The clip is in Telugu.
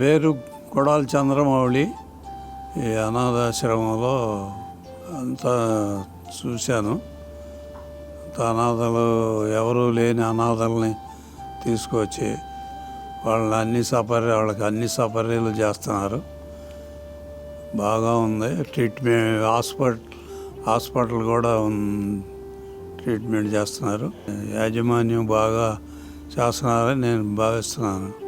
పేరు కొడాలి చంద్రమౌళి. ఈ అనాథాశ్రమంలో అంతా చూశాను. అనాథలు ఎవరూ లేని అనాథల్ని తీసుకొచ్చి వాళ్ళని అన్ని సపర్య వాళ్ళకి అన్ని సపర్యలు చేస్తున్నారు. బాగా ఉంది. ట్రీట్మెంట్ హాస్పిటల్ హాస్పిటల్ కూడా ఉన్- ట్రీట్మెంట్ చేస్తున్నారు. యాజమాన్యం బాగా చేస్తున్నారని నేను భావిస్తున్నాను.